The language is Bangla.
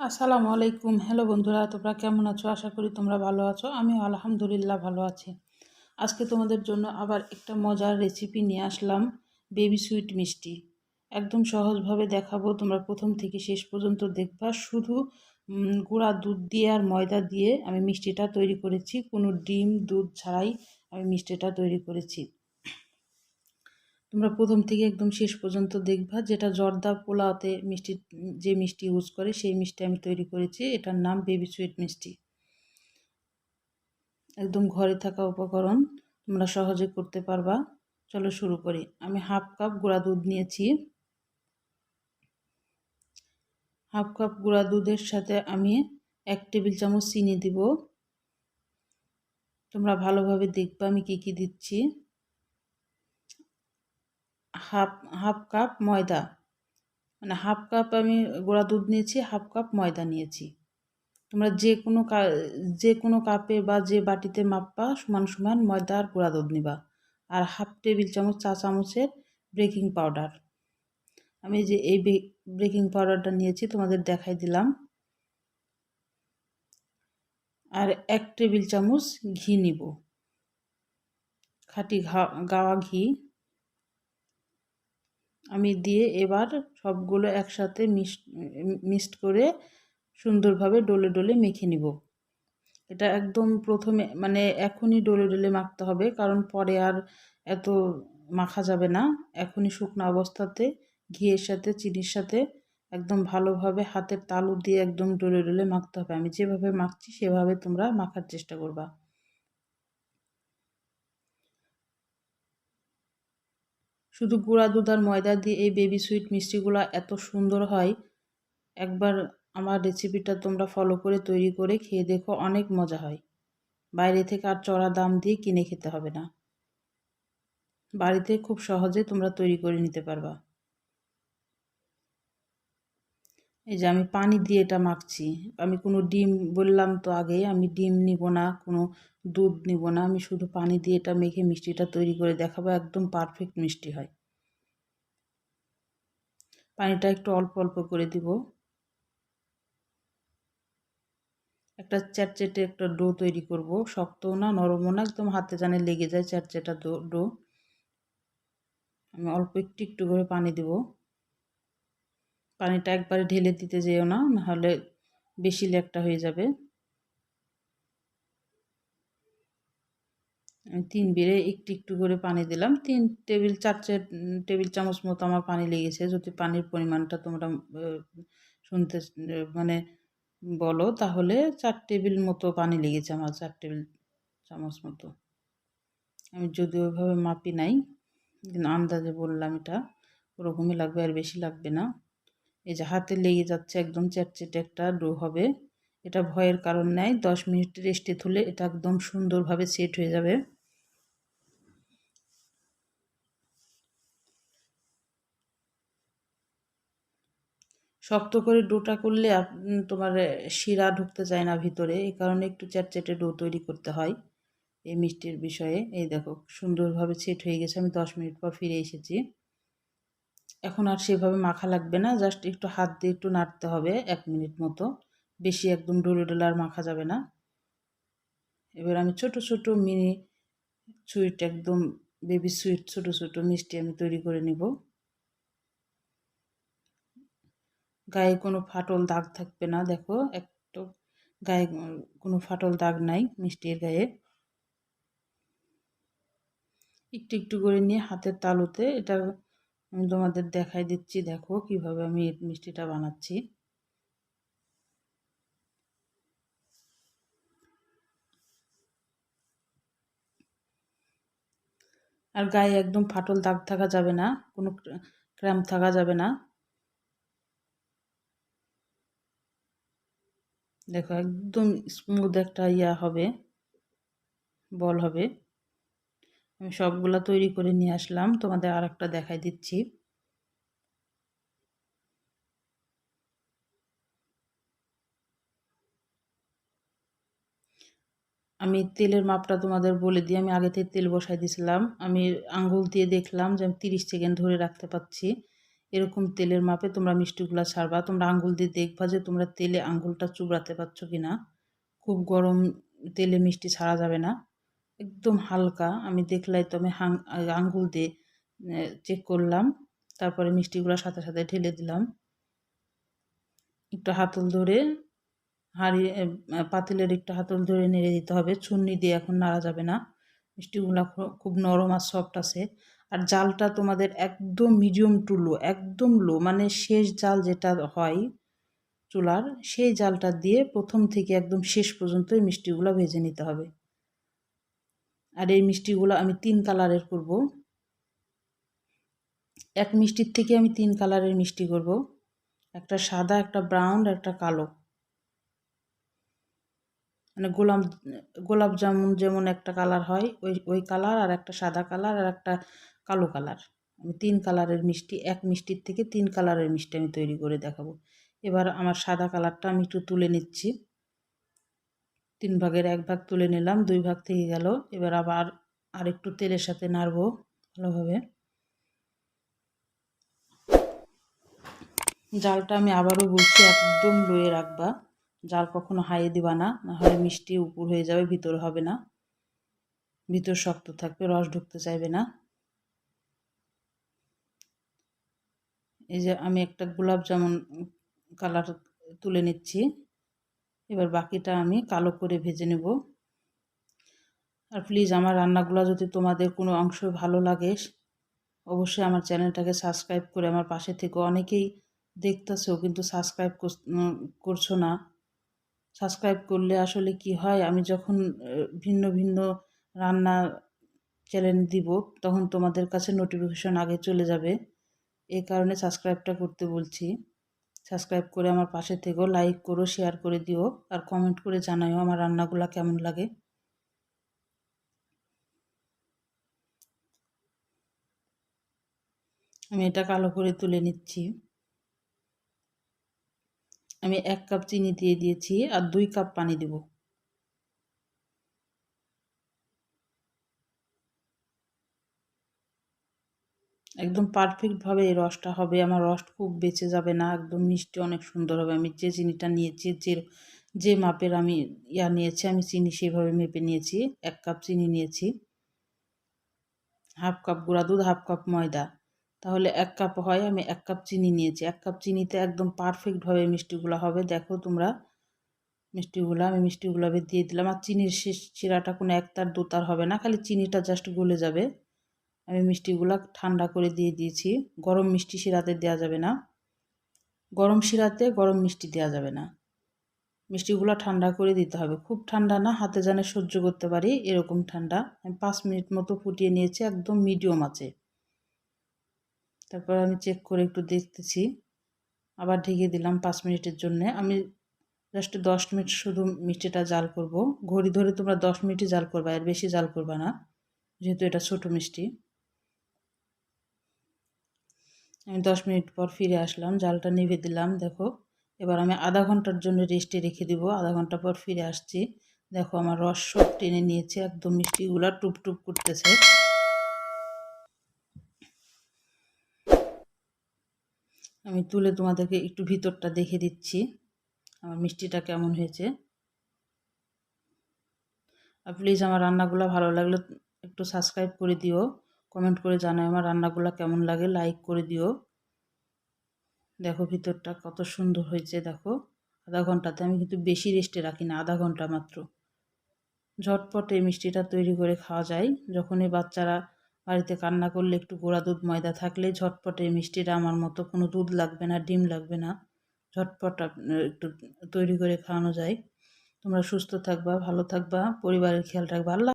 আসসালামু আলাইকুম। হ্যালো বন্ধুরা, তোমরা কেমন আছো? আশা করি তোমরা ভালো আছো। আমি আলহামদুলিল্লাহ ভালো আছি। আজকে তোমাদের জন্য আবার একটা মজার রেসিপি নিয়ে আসলাম বেবি সুইট মিষ্টি। একদম সহজভাবে দেখাবো, তোমরা প্রথম থেকে শেষ পর্যন্ত দেখবা। শুধু গুঁড়া দুধ দিয়ে আর ময়দা দিয়ে আমি মিষ্টিটা তৈরি করেছি। কোনো ডিম, দুধ ছাড়াই আমি মিষ্টিটা তৈরি করেছি। তোমরা প্রথম থেকে একদম শেষ পর্যন্ত দেখবা যেটা জর্দা পোলাওতে মিষ্টি, যে মিষ্টি ইউজ করে সেই মিষ্টি আমি তৈরি করেছি। এটার নাম বেবি সুইট মিষ্টি। একদম ঘরে থাকা উপকরণ তোমরা সহজে করতে পারবা। চলো শুরু করি। আমি হাফ কাপ গুঁড়া দুধ নিয়েছি। হাফ কাপ গুঁড়া দুধের সাথে আমি এক টেবিল চামচ চিনি দিব। তোমরা ভালোভাবে দেখবা আমি কি কি দিচ্ছি। হাফ হাফ কাপ ময়দা। মানে হাফ কাপ আমি গোড়া দুধ নিয়েছি, হাফ কাপ ময়দা নিয়েছি। তোমরা যে কোনো যে কোনো কাপে বা যে বাটিতে মাপবা, সমান সমান ময়দা আর গোড়া দুধ নিবা। আর হাফ টেবিল চামচ, চা চামচের বেকিং পাউডার। আমি যে এই বেকিং পাউডারটা নিয়েছি, তোমাদের দেখাই দিলাম। আর এক টেবিল চামচ ঘি নিব। খাঁটি গাওয়া ঘি। আমি দিয়ে এবার সবগুলো একসাথে মিক্সড করে সুন্দরভাবে ডলে ডলে মেখে নিব। এটা একদম প্রথমে মানে এখনই ডলে ডলে মাখতে হবে, কারণ পরে আর এত মাখা যাবে না। এখনই শুকনো অবস্থাতে ঘিয়ের সাথে, চিনির সাথে একদম ভালোভাবে হাতের তালু দিয়ে একদম ডলে ডলে মাখতে হবে। আমি যেভাবে মাখছি সেভাবে তোমরা মাখার চেষ্টা করবা। শুধু গুঁড়া দুধ আর ময়দা দিয়ে এই বেবি সুইট মিষ্টিগুলো এত সুন্দর হয়। একবার আমার রেসিপিটা তোমরা ফলো করে তৈরি করে খেয়ে দেখো, অনেক মজা হয়। বাইরে থেকে আর চড়া দাম দিয়ে কিনে খেতে হবে না। বাড়িতে খুব সহজে তোমরা তৈরি করে নিতে পারবা। এই যে আমি পানি দিয়ে এটা মাখছি। আমি কোনো ডিম বললাম তো আগে, আমি ডিম নিব না, কোনো দুধ নিব না, আমি শুধু পানি দিয়ে এটা মেখে মিষ্টিটা তৈরি করে দেখাবো, একদম পারফেক্ট মিষ্টি হয়। পানিটা একটু অল্প অল্প করে দিব। একটা চ্যাটচেটে একটা ডো তৈরি করব শক্তও না, নরমও না, একদম হাতে জানে লেগে যায় চ্যাটচেটা ডো। আমি অল্প একটু একটু করে পানি দেবো। পানিটা একবারে ঢেলে দিতে যেও না, নাহলে বেশি লেকটা হয়ে যাবে। তিন বেড়ে একটু একটু করে পানি দিলাম। তিন টেবিল, চার টেবিল চামচ মতো আমার পানি লেগেছে। যদি পানির পরিমাণটা তোমরা শুনতে মানে বলো, তাহলে চার টেবিল মতো পানি লেগেছে আমার, চার টেবিল চামচ মতো। আমি যদি ওইভাবে মাপি নাই আন্দাজে বললাম এটা, ওরকমই লাগবে আর বেশি লাগবে না। এই যে হাতে লেগে যাচ্ছে একদম চ্যাটচেটে একটা ডো হবে। এটা ভয়ের কারণ নেই, দশ মিনিট রেস্টে তুলে এটা একদম সুন্দরভাবে সেট হয়ে যাবে। শক্ত করে ডোটা করলে তোমার শিরা ঢুকতে চায় না ভিতরে, এই কারণে একটু চ্যাটচেটে ডো তৈরি করতে হয় এই মিষ্টির বিষয়ে। এই দেখো, সুন্দরভাবে সেট হয়ে গেছে, আমি দশ মিনিট পর ফিরে এসেছি। এখন আর সেভাবে মাখা লাগবে না জাস্ট একটু হাত দিয়ে একটু নাড়তে হবে এক মিনিট মতো। বেশি একদম ডোলে ডোলে আর মাখা যাবে না। এবার আমি ছোট ছোট মিনি সুইট একদম বেবি সুইট ছোট ছোট মিষ্টি আমি তৈরি করে নিব। গায়ে কোনো ফাটল দাগ থাকবে না, দেখো একটু গায়ে কোনো ফাটল দাগ নাই মিষ্টির গায়ে। একটু একটু করে নিয়ে হাতের তালুতে এটা আমি তোমাদের দেখাই দিচ্ছি, দেখো কীভাবে আমি মিষ্টিটা বানাচ্ছি। আর গায়ে একদম ফাটল দাগ থাকা যাবে না, কোনো ক্র্যাম্প থাকা যাবে না। দেখো একদম স্মুথ একটা ইয়া হবে, বল হবে। আমি সবগুলা তৈরি করে নিয়ে আসলাম। তোমাদের আর একটা দেখাই দিচ্ছি। আমি তেলের মাপটা তোমাদের বলে দিই। আমি আগে থেকে তেল বসাই দিয়েছিলাম আমি আঙ্গুল দিয়ে দেখলাম যে আমি তিরিশ সেকেন্ড ধরে রাখতে পারছি। এরকম তেলের মাপে তোমরা মিষ্টিগুলো ছাড়বা। তোমরা আঙ্গুল দিয়ে দেখবা যে তোমরা তেলে আঙ্গুলটা চুবড়াতে পারছ কি না খুব গরম তেলে মিষ্টি ছাড়া যাবে না। একদম হালকা, আমি দেখলাই তো আমি আঙ্গুল দিয়ে চেক করলাম, তারপরে মিষ্টিগুলো সাথে সাথে ঢেলে দিলাম। একটু হাতল ধরে হাঁড়ি পাতিলের একটু হাতল ধরে নেড়ে দিতে হবে, চুন্নি দিয়ে এখন নাড়া যাবে না। মিষ্টিগুলো খুব নরম আর সফট আছে। আর জালটা তোমাদের একদম মিডিয়াম টু লো একদম লো মানে শেষ জাল যেটা হয় চুলার, সেই জালটা দিয়ে প্রথম থেকে একদম শেষ পর্যন্ত মিষ্টিগুলো ভেজে নিতে হবে। আর এই মিষ্টিগুলো আমি তিন কালারের করব। এক মিষ্টির থেকে আমি তিন কালারের মিষ্টি করব। একটা সাদা, একটা ব্রাউন একটা কালো। মানে গোলাপ গোলাপ জামুন যেমন একটা কালার হয়, ওই ওই কালার, আর একটা সাদা কালার, আর একটা কালো কালার। আমি তিন কালারের মিষ্টি, এক মিষ্টির থেকে তিন কালারের মিষ্টি আমি তৈরি করে দেখাবো। এবার আমার সাদা কালারটা আমি একটু তুলে নিচ্ছি। তিন ভাগের এক ভাগ তুলে নিলাম, দুই ভাগ থেকে গেল। এবার আবার আর একটু তেলের সাথে নাড়বো ভালোভাবে। জালটা আমি আবারও বলছি, একদম লোয়ে রাখবা। জাল কখনো হাইয়ে দিবা না নাহলে মিষ্টি উপর হয়ে যাবে, ভিতর হবে না। ভিতর শক্ত থাকবে, রস ঢুকতে চাইবে না। এই যে আমি একটা গোলাপ জামুন কালার তুলে নিচ্ছি। এবার বাকিটা আমি কালো করে ভেজে নেব। আর প্লিজ আমার রান্নাগুলো যদি তোমাদের কোনো অংশ ভালো লাগে, অবশ্যই আমার চ্যানেলটাকে সাবস্ক্রাইব করে আমার পাশে থেকে। অনেকেই দেখতেছো কিন্তু সাবস্ক্রাইব করছ না। সাবস্ক্রাইব করলে আসলে কি হয়, আমি যখন ভিন্ন ভিন্ন রান্না চ্যানেল দিব, তখন তোমাদের কাছে নোটিফিকেশন আগে চলে যাবে। এই কারণে সাবস্ক্রাইবটা করতে বলছি। সাবস্ক্রাইব করে আমার পাশে থেকেও লাইক করো শেয়ার করে দিও, আর কমেন্ট করে জানাইও আমার রান্নাগুলো কেমন লাগে। আমি এটা কালো করে তুলে নিচ্ছি। আমি এক কাপ চিনি দিয়ে দিয়েছি আর দুই কাপ পানি দেব। একদম পারফেক্টভাবে এই রসটা হবে। আমার রস খুব বেঁচে যাবে না, একদম মিষ্টি অনেক সুন্দর হবে। আমি যে চিনিটা নিয়েছি, যে যে মাপের আমি ইয়া নিয়েছি, আমি চিনি সেভাবে মেপে নিয়েছি। এক কাপ চিনি নিয়েছি। হাফ কাপ গুঁড়া দুধ, হাফ কাপ ময়দা। তাহলে এক কাপ হয়, আমি এক কাপ চিনি নিয়েছি। এক কাপ চিনিতে একদম পারফেক্টভাবে মিষ্টিগুলো হবে। দেখো তোমরা, মিষ্টিগুলো, আমি মিষ্টিগুলো দিয়ে দিলাম। আর চিনির শেষ চিরাটা কোনো একতার দোতার হবে না, খালি চিনিটা জাস্ট গলে যাবে। আমি মিষ্টিগুলো ঠান্ডা করে দিয়ে দিয়েছি। গরম মিষ্টি শিরাতে দেওয়া যাবে না। গরম শিরাতে গরম মিষ্টি দেওয়া যাবে না। মিষ্টিগুলো ঠান্ডা করে দিতে হবে। খুব ঠান্ডা না, হাতে জানে সহ্য করতে পারি, এরকম ঠান্ডা। আমি পাঁচ মিনিট মতো ফুটিয়ে নিয়েছি, একদম মিডিয়াম আছে। তারপর আমি চেক করে একটু দেখতেছি। আবার ঢেকে দিলাম পাঁচ মিনিটের জন্যে। আমি জাস্ট দশ মিনিট শুধু মিষ্টিটা জাল করব। ঘড়ি ধরে তোমরা দশ মিনিটই জাল করবা, এর বেশি জাল করবা না, যেহেতু এটা ছোট মিষ্টি। আমি দশ মিনিট পর ফিরে আসলাম, জালটা নিভে দিলাম, দেখো। এবার আমি আধা ঘণ্টার জন্য রেস্টে রেখে দিব। আধা ঘণ্টা পর ফিরে আসছি। দেখো আমার রস সব টেনে নিয়েছে, একদম মিষ্টিগুলো টুপ টুপ করতেছে। আমি তুলে তোমাদেরকে একটু ভিতরটা দেখে দিচ্ছি, আমার মিষ্টিটা কেমন হয়েছে। আর প্লিজ আমার রান্নাগুলো ভালো লাগলে একটু সাবস্ক্রাইব করে দিও। কমেন্ট করে জানাও আমার রান্নাগুলো কেমন লাগে লাইক করে দিও। দেখো ভিতরটা কত সুন্দর হয়েছে, দেখো। আধা ঘন্টাতে আমি কিন্তু বেশি রেস্টে রাখি না, আধা ঘণ্টা মাত্র। ঝটপট মিষ্টিটা তৈরি করে খাওয়া যায়। যখনই বাচ্চারা বাড়িতে কান্না করলে একটু গোড়া দুধ ময়দা থাকলে ঝটপট মিষ্টিটা আমার মতো কোনো দুধ লাগবে না, ডিম লাগবে না। ঝটপট একটু তৈরি করে খাওয়ানো যায়। তোমরা সুস্থ থাকবা, ভালো থাকবা, পরিবারের খেয়াল রাখবা। আল্লাহ